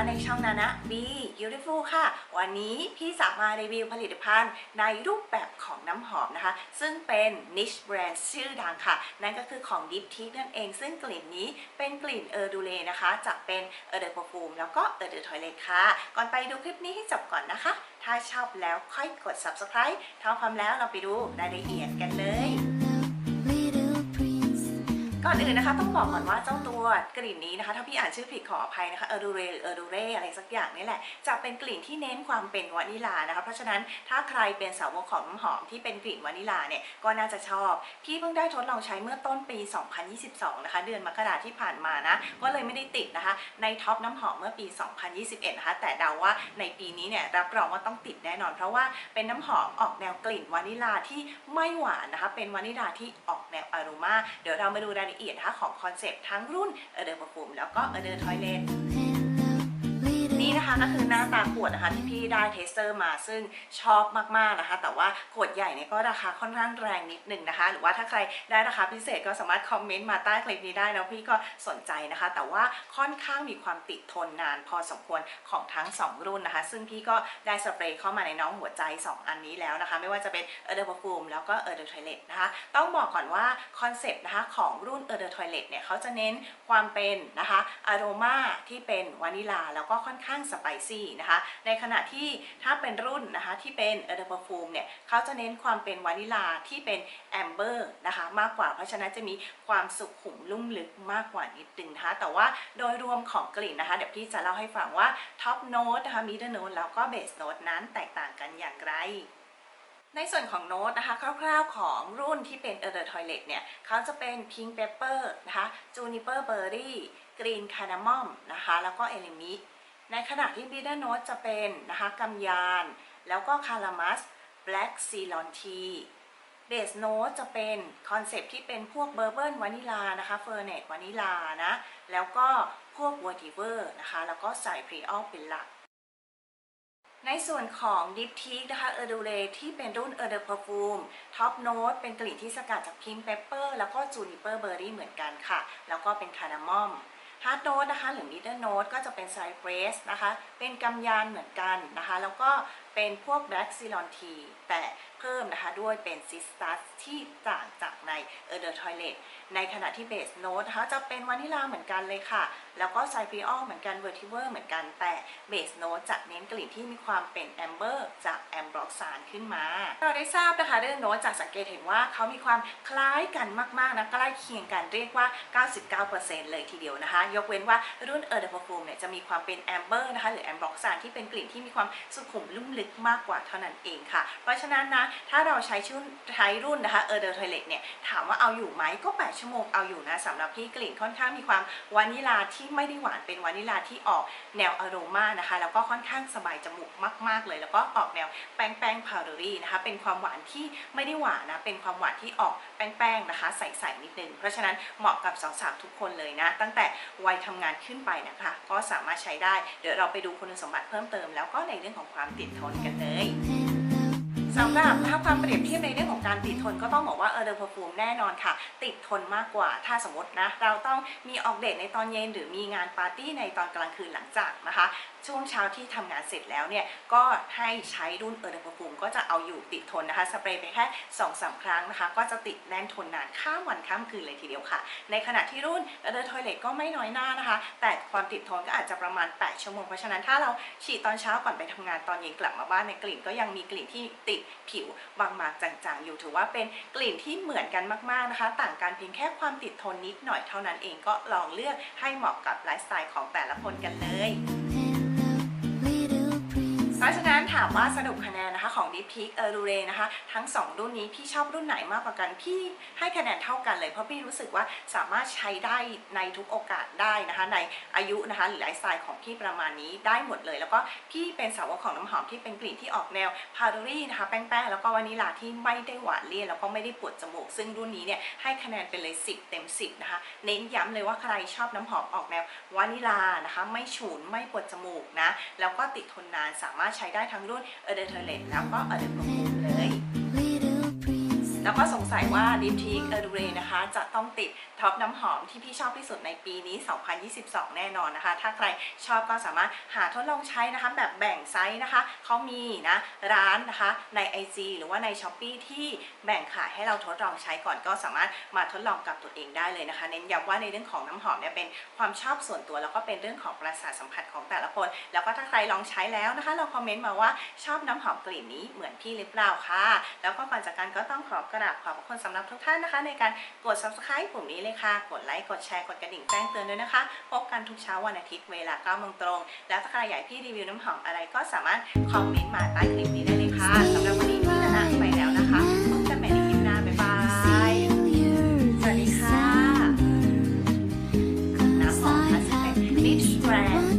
ะในช่องนานะ B Beautiful ค่ะ วันนี้พี่สามารีวิวผลิตภัณฑ์ในรูปแบบของน้ำหอมนะคะ ซึ่งเป็น niche brand ชื่อดังค่ะ นั่นก็คือของ Deep Tea นั่นเอง ซึ่งกลิ่นนี้เป็นกลิ่นเออร์ดูเลนะคะ จากเป็นเออร์เดอร์ perfume แล้วก็เออร์เดอร์ทอยเลค่ะ ก่อนไปดูคลิปนี้ให้จบก่อนนะคะ ถ้าชอบแล้วค่อยกด subscribe ถ้าพร้อมแล้วเราไปดูรายละเอียดกันเลย ก่อนอื่นนะคะต้องบอกก่อนว่าเจ้าตัวกลิ่นนี้นะคะ ถ้าพี่อ่านชื่อผิดขออภัยนะคะเออร์ดูเรเออร์ดูเรอะไรสักอย่างนี่แหละ จะเป็นกลิ่นที่เน้นความเป็นวานิลานะคะ เพราะฉะนั้นถ้าใครเป็นสาวกของน้ำหอมที่เป็นกลิ่นวานิลาเนี่ยก็น่าจะชอบ พี่เพิ่งได้ทดลองใช้เมื่อต้นปี 2022 นะคะ เดือนมกราที่ผ่านมานะ ก็เลยไม่ได้ติดนะคะ ในท็อปน้ำหอมเมื่อปี 2021 นะคะ แต่เดาว่าในปีนี้เนี่ยรับรองว่าต้องติดแน่นอน เพราะว่าเป็นน้ำหอมออกแนวกลิ่นวานิลาที่ไม่หวานนะคะ เป็นวานิลาที่ออกแนวอารมาเดี๋ยวเรามาดูรายละเอียดนะคะของคอนเซปต์ทั้งรุ่นเอเดอร์ perfume แล้วก็เอเดอร์ทอยเล น and the นี่นะคะก็คือหน้าตาขวดนะคะที่พี่ได้เทสเตอร์มาซึ่งชอบมากๆนะคะ แต่ว่าขวดใหญ่เนี่ยก็ราคาค่อนข้างแรงนิดหนึ่งนะคะ หรือว่าถ้าใครได้ราคาพิเศษก็สามารถคอมเมนต์มาใต้คลิปนี้ได้แล้วพี่ก็สนใจนะคะ แต่ว่าค่อนข้างมีความติดทนนานพอสมควรของทั้ง 2 รุ่นนะคะ ซึ่งพี่ก็ได้สเปรย์เข้ามาในน้องหัวใจ 2 อันนี้แล้วนะคะ ไม่ว่าจะเป็นเออร์เดอร์พ fume แล้วก็เออร์เดอร์ทอยเลตนะคะ ต้องบอกก่อนว่าคอนเซปต์นะคะของรุ่นเออร์เดอร์ทอยเลตเนี่ยเขาจะเน้นความเป็นนะคะอารมาที่เป็นวานิลาแล้วก็ค่อนข้างสไปซี่นะคะ ในขณะที่ถ้าเป็นรุ่นนะคะที่เป็นเออร์เดอร์พ fume เนี่ยเขาจะเน้นความเป็นวานิลาที่เป็นแอมเบอร์นะคะมากกว่า เพราะฉะนั้นจะมีความสุขขุมลุ่มลึกมากกว่านิดนึงนะคะ แต่ว่าโดยรวมของกลิ่นนะคะ เดี๋ยวพี่จะเล่าให้ฟังว่าท็อปโน้ตนะคะมิดเดิลโน้ตแล้วก็เบสโน้ตนั้นแตกต่างกันอย่างไรในส่วนของโน้ตนะคะคร่าวๆของรุ่นที่เป็น e r the Toilet เนี่ยเขาจะเป็น Pink Pepper นะคะ Juniper Berry Green Cardamom นะคะแล้วก็ e l e m i ในขณะที่ Bitter Note จะเป็นนะคะกำยาน แล้วก็ Calamus Black Ceylon Tea เบสโน้ตจะเป็นคอนเซปที่เป็นพวกเบอร์เบิร์นวานิลานะคะเฟอร์เนตวานิลานะแล้วก็พวกวอติเวอร์นะคะแล้วก็ใส่พรีออลเป็นหลัก ในส่วนของ Deep Teak นะคะ e r d u r e ที่เป็นรุ่น e r d e r Perfume Top Note เป็นกลิ่นที่สกัดจาก Pink Pepper แล้วก็ Juniper Berry เหมือนกันค่ะ แล้วก็เป็นคาโนมม ฮาร์ดโนดนะคะหรือ Middle Note ก็จะเป็นไซเบรสนะคะเป็นกำยานเหมือนกันนะคะ แล้วก็เป็นพวก Black Ceylon Tea แต่เพิ่มนะคะด้วยเป็น Cistus ที่ต่างจากใน e r d e r Toilet ในขณะที่ Base Note นะคะจะเป็นวานิลาเหมือนกันเลยค่ะ แล้วก็ไซพรีออลเหมือนกัน Vetiver เวอร์เหมือนกันแต่เบสโน e จะเน้นกลิ่นที่มีความเป็นแอมเบอร์จากแอมบล็อกซานขึ้นมา เราได้ทราบนะคะเรื่องโน้ตจากสังเกตเห็นว่าเขามีความคล้ายกันมากๆนะใกล้เคียงกันเรียกว่า 99%เลยทีเดียวนะคะ ยกเว้นว่ารุ่น e r d e r Perfume เนี่ยจะมีความเป็นแอมเบอร์นะคะหรือแอมบล็อกซานที่เป็นกลิ่นที่มีความสุขุมลุ่มลึกมากกว่าเท่านั้นเองค่ะ เพราะฉะนั้นนะ ถ้าเราใช้ชุดใช้รุ่นนะคะ e r d e r Toilet เนี่ย ถามว่าเอาอยู่ไหมก็ 8 ชั่วโมงเอาอยู่นะสำหรับพี่กลิ่นค่อนข้างมีความวานิลาที่ไม่ได้หวานเป็นวานิลาที่ออกแนวอโรมานะคะ แล้วก็ค่อนข้างสบายจมูกมาก ๆ เลย แล้วก็ออกแนวแป้งแป้งพาวเดอรี่นะคะ เป็นความหวานที่ไม่ได้หวานนะ เป็นความหวานที่ออก แป้งๆนะคะ ใสๆนิดนึง เพราะฉะนั้นเหมาะกับสาวๆทุกคนเลยนะ ตั้งแต่วัยทำงานขึ้นไปนะคะ ก็สามารถใช้ได้ เดี๋ยวเราไปดูคุณสมบัติเพิ่มเติม แล้วก็ในเรื่องของความติดทนกันเลยสำหรับถ้าความเปรียบเทียบในเรื่องของการติดทนก็ต้องบอกว่าเออเดอร์พ f ฟูมแน่นอนค่ะ ติดทนมากกว่าถ้าสมมตินะ เราต้องมีออกเดทในตอนเย็นหรือมีงานปาร์ตี้ในตอนกลางคืนหลังจากนะคะ ช่วงเช้าที่ทำงานเสร็จแล้วเนี่ยก็ให้ใช้รุ่นเออเดอร์พ f ฟูมก็จะเอาอยู่ติดทนนะคะ สเปรย์ไปแค่2อสาครั้งนะคะ ก็จะติดแน่นทนนานข้ามวันข้ามคืนเลยทีเดียวค่ะ ในขณะที่รุ่นเออเดอร์ทอยเลตก็ไม่น้อยหน้านะคะ แต่ความติดทนก็อาจจะประมาณ 8 ชั่วโมง เพราะฉะนั้นถ้าเราฉีดตอนเช้าก่อนไปทำงานตอนเย็นกลับมาบ้านในกลิ่น ก็ยังมีกลิ่นที่ติดผิวบางๆจางๆอยู่ถือว่าเป็นกลิ่นที่เหมือนกันมากๆนะคะ ต่างกันเพียงแค่ความติดทนนิดหน่อยเท่านั้นเองก็ลองเลือกให้เหมาะกับไลฟ์สไตล์ของแต่ละคนกันเลย เพราะฉะนั้นถามว่าสรุปคะแนนนะคะของ Deep Peak e r d u r e นะคะ ทั้ง 2 รุ่นนี้พี่ชอบรุ่นไหนมากกว่ากัน พี่ให้คะแนนเท่ากันเลยเพราะพี่รู้สึกว่าสามารถใช้ได้ในทุกโอกาสได้นะคะ ในอายุนะคะหรือไลฟ์สไตล์ของพี่ประมาณนี้ได้หมดเลย แล้วก็พี่เป็นสาวกของน้ำหอมที่เป็นกลิ่นที่ออกแนวพา w ด e รี่นะคะแป้งๆแล้วก็วานิลาที่ไม่ได้หวานเลี่ยนแล้วก็ไม่ได้ปวดจมูก ซึ่งรุ่นนี้เนี่ยให้คะแนนเป็นเลย 10 เต็ม 10 นะคะ เน้นย้ำเลยว่าใครชอบน้ำหอมออกแนววานิลานะคะ ไม่ฉุนไม่ปวดจมูกนะแล้วก็ติดทนนานสามารถใช้ได้ทั้งรุ่นเออเดอร์เทเลตแล้วก็เอเดอร์ e ร์มเลย แล้วก็สงสัยว่าดิฟทีกเออร์ดูเรนะคะ จะต้องติดท็อปน้ำหอมที่พี่ชอบที่สุดในปีนี้ 2022 แน่นอนนะคะ ถ้าใครชอบก็สามารถหาทดลองใช้นะคะแบบแบ่งไซส์นะคะ เขามีนะร้านนะคะใน IG หรือว่าใน s h อ p e e ที่แบ่งขายให้เราทดลองใช้ก่อนก็สามารถมาทดลองกับตัวเองได้เลยนะคะ เน้นย้ำว่าในเรื่องของน้ำหอมเนี่ยเป็นความชอบส่วนตัวแล้วก็เป็นเรื่องของประสาทสัมผัสของแต่ละคน แล้วก็ถ้าใครลองใช้แล้วนะคะลองคอมเมนต์มาว่าชอบน้ำหอมกลิ่นนี้เหมือนพี่หรือเปล่าคะแล้วก็ก่อนจากกันก็ต้องขอกราบขอบพคุณสำหรับทุกท่านนะคะ ในการกด subscribe ปุ่มนี้เลยค่ะ กดไลค์ กดแชร์ กดกระดิ่งแจ้งเตือนด้วยนะคะ พบกันทุกเช้าวันอาทิตย์เวลา9โมงตรง แล้วถ้าใครอยากพี่รีวิวน้ำหอมอะไรก็สามารถคอมเมนต์มาใต้คลิปนี้ได้เลยค่ะสำหรับวันนี้พี่ธนาไปแล้วนะคะพบกันใหม่ในคลิปหน้า บ๊ายบาย สวัสดีค่ะ น้ำหอมพาสเป็นลิปแบรนด์